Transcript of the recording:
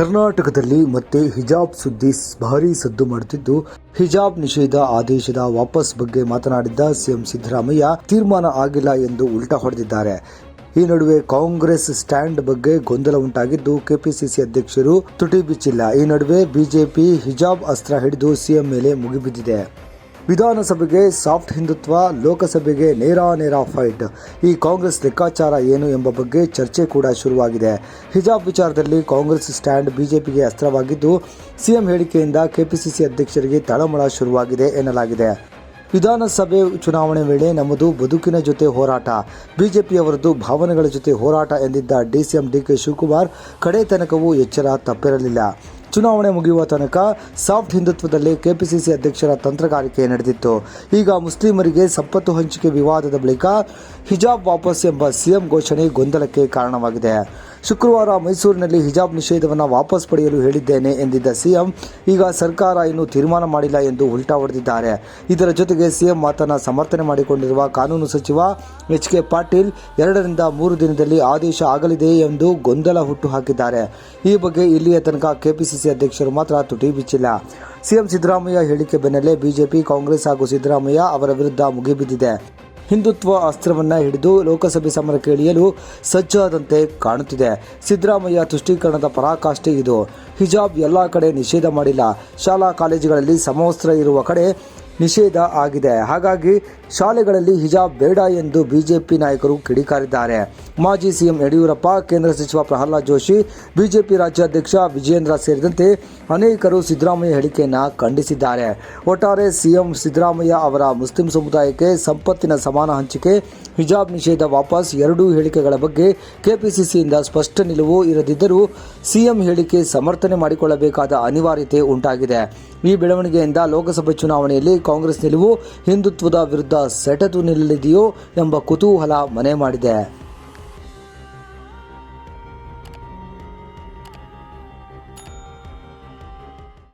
ಕರ್ನಾಟಕದಲ್ಲಿ ಮತ್ತೆ ಹಿಜಾಬ್ ಸುದ್ದಿ ಭಾರೀ ಸದ್ದು ಮಾಡುತ್ತಿದ್ದು, ಹಿಜಾಬ್ ನಿಷೇಧ ಆದೇಶದ ವಾಪಸ್ ಬಗ್ಗೆ ಮಾತನಾಡಿದ್ದ ಸಿಎಂ ಸಿದ್ದರಾಮಯ್ಯ, ತೀರ್ಮಾನ ಆಗಿಲ್ಲ ಎಂದು ಉಲ್ಟಾ ಹೊಡೆದಿದ್ದಾರೆ. ಈ ನಡುವೆ ಕಾಂಗ್ರೆಸ್ ಸ್ಟ್ಯಾಂಡ್ ಬಗ್ಗೆ ಗೊಂದಲ ಉಂಟಾಗಿದ್ದು, ಕೆಪಿಸಿಸಿ ಅಧ್ಯಕ್ಷರು ತುಟಿ ಬಿಚ್ಚಿಲ್ಲ. ಈ ನಡುವೆ ಬಿಜೆಪಿ ಹಿಜಾಬ್ ಅಸ್ತ್ರ ಹಿಡಿದು ಸಿಎಂ ಮೇಲೆ ಮುಗಿಬಿದ್ದಿದೆ. ವಿಧಾನಸಭೆಗೆ ಸಾಫ್ಟ್ ಹಿಂದುತ್ವ, ಲೋಕಸಭೆಗೆ ನೇರ ನೇರ ಫೈಟ್. ಈ ಕಾಂಗ್ರೆಸ್ ಲೆಕ್ಕಾಚಾರ ಏನು ಎಂಬ ಬಗ್ಗೆ ಚರ್ಚೆ ಕೂಡ ಶುರುವಾಗಿದೆ. ಹಿಜಾಬ್ ವಿಚಾರದಲ್ಲಿ ಕಾಂಗ್ರೆಸ್ ಸ್ಟ್ಯಾಂಡ್ ಬಿಜೆಪಿಗೆ ಅಸ್ತ್ರವಾಗಿದ್ದು, ಸಿಎಂ ಹೇಳಿಕೆಯಿಂದ ಕೆಪಿಸಿಸಿ ಅಧ್ಯಕ್ಷರಿಗೆ ತಳಮಳ ಶುರುವಾಗಿದೆ ಎನ್ನಲಾಗಿದೆ. ವಿಧಾನಸಭೆ ಚುನಾವಣೆ ವೇಳೆ ನಮ್ಮದು ಬದುಕಿನ ಜೊತೆ ಹೋರಾಟ. ಬಿಜೆಪಿಯವರದ್ದು ಭಾವನೆಗಳ ಜೊತೆ ಹೋರಾಟ ಎಂದಿದ್ದ ಡಿಸಿಎಂ ಡಿಕೆ ಶಿವಕುಮಾರ್ ಕಡೆ ತನಕವೂ ಎಚ್ಚರ ತಪ್ಪಿರಲಿಲ್ಲ. ಚುನಾವಣೆ ಮುಗಿಯುವ ತನಕ ಸಾಫ್ಟ್ ಹಿಂದುತ್ವದಲ್ಲಿ ಕೆಪಿಸಿಸಿ ಅಧ್ಯಕ್ಷರ ತಂತ್ರಗಾರಿಕೆ ನಡೆದಿತ್ತು. ಈಗ ಮುಸ್ಲಿಮರಿಗೆ ಸಂಪತ್ತು ಹಂಚಿಕೆ ವಿವಾದದ ಬಳಿಕ ಹಿಜಾಬ್ ವಾಪಸ್ ಎಂಬ ಸಿಎಂ ಘೋಷಣೆ ಗೊಂದಲಕ್ಕೆ ಕಾರಣವಾಗಿದೆ. ಶುಕ್ರವಾರ ಮೈಸೂರಿನಲ್ಲಿ ಹಿಜಾಬ್ ನಿಷೇಧವನ್ನು ವಾಪಸ್ ಪಡೆಯಲು ಹೇಳಿದ್ದೇನೆ ಎಂದಿದ್ದ ಸಿಎಂ, ಈಗ ಸರ್ಕಾರ ಇನ್ನೂ ತೀರ್ಮಾನ ಮಾಡಿಲ್ಲ ಎಂದು ಉಲ್ಟಾ ಹೊಡೆದಿದ್ದಾರೆ. ಇದರ ಜೊತೆಗೆ ಸಿಎಂ ಮಾತನ್ನ ಸಮರ್ಥನೆ ಮಾಡಿಕೊಂಡಿರುವ ಕಾನೂನು ಸಚಿವ ಎಚ್ ಕೆ ಪಾಟೀಲ್ ಎರಡರಿಂದ ಮೂರು ದಿನದಲ್ಲಿ ಆದೇಶ ಆಗಲಿದೆ ಎಂದು ಗೊಂದಲ ಹುಟ್ಟು ಹಾಕಿದ್ದಾರೆ ಈ ಬಗ್ಗೆ ಇಲ್ಲಿಯ ತನಕ ಕೆಪಿಸಿಸಿ ಅಧ್ಯಕ್ಷರು ಮಾತ್ರ ತುಟಿ ಬಿಚ್ಚಿಲ್ಲ. ಸಿಎಂ ಸಿದ್ದರಾಮಯ್ಯ ಹೇಳಿಕೆ ಬೆನ್ನಲ್ಲೇ ಬಿಜೆಪಿ, ಕಾಂಗ್ರೆಸ್ ಹಾಗೂ ಸಿದ್ದರಾಮಯ್ಯ ಅವರ ವಿರುದ್ಧ ಮುಗಿಬಿದ್ದಿದೆ. ಹಿಂದುತ್ವ ಅಸ್ತ್ರವನ್ನು ಹಿಡಿದು ಲೋಕಸಭೆ ಸಮರಕ್ಕೆ ಇಳಿಯಲು ಸಜ್ಜಾದಂತೆ ಕಾಣುತ್ತಿದೆ. ಸಿದ್ದರಾಮಯ್ಯ ತುಷ್ಟೀಕರಣದ ಪರಾಕಾಷ್ಠೆ ಇದು. ಹಿಜಾಬ್ ಎಲ್ಲ ಕಡೆ ನಿಷೇಧ ಮಾಡಿಲ್ಲ. ಶಾಲಾ ಕಾಲೇಜುಗಳಲ್ಲಿ ಸಮವಸ್ತ್ರ ಇರುವ ಕಡೆ ನಿಷೇಧ ಆಗಿದೆ. ಹಾಗಾಗಿ ಶಾಲೆಗಳಲ್ಲಿ ಹಿಜಾಬ್ ಬೇಡ ಎಂದು ಬಿಜೆಪಿ ನಾಯಕರು ಕಿಡಿಕಾರಿದ್ದಾರೆ. ಮಾಜಿ ಸಿಎಂ ಯಡಿಯೂರಪ್ಪ, ಕೇಂದ್ರ ಸಚಿವ ಪ್ರಹ್ಲಾದ್ ಜೋಶಿ, ಬಿಜೆಪಿ ರಾಜ್ಯಾಧ್ಯಕ್ಷ ವಿಜೇಂದ್ರ ಸೇರಿದಂತೆ ಅನೇಕರು ಸಿದ್ದರಾಮಯ್ಯ ಹೇಳಿಕೆಯನ್ನು ಖಂಡಿಸಿದ್ದಾರೆ. ಒಟ್ಟಾರೆ ಸಿಎಂ ಸಿದ್ದರಾಮಯ್ಯ ಅವರ ಮುಸ್ಲಿಂ ಸಮುದಾಯಕ್ಕೆ ಸಂಪತ್ತಿನ ಸಮಾನ ಹಂಚಿಕೆ, ಹಿಜಾಬ್ ನಿಷೇಧ ವಾಪಸ್ ಎರಡೂ ಹೇಳಿಕೆಗಳ ಬಗ್ಗೆ ಕೆಪಿಸಿಸಿಯಿಂದ ಸ್ಪಷ್ಟ ನಿಲುವು ಇರದಿದ್ದರೂ ಸಿಎಂ ಹೇಳಿಕೆ ಸಮರ್ಥನೆ ಮಾಡಿಕೊಳ್ಳಬೇಕಾದ ಅನಿವಾರ್ಯತೆ ಉಂಟಾಗಿದೆ. ಈ ಬೆಳವಣಿಗೆಯಿಂದ ಲೋಕಸಭೆ ಚುನಾವಣೆಯಲ್ಲಿ ಕಾಂಗ್ರೆಸ್ ನಿಲುವು ಹಿಂದುತ್ವದ ವಿರುದ್ಧ ಸೆಟೆದು ನಿಲ್ಲಲಿದೆಯೋ ಎಂಬ ಕುತೂಹಲ ಮನೆ ಮಾಡಿದೆ.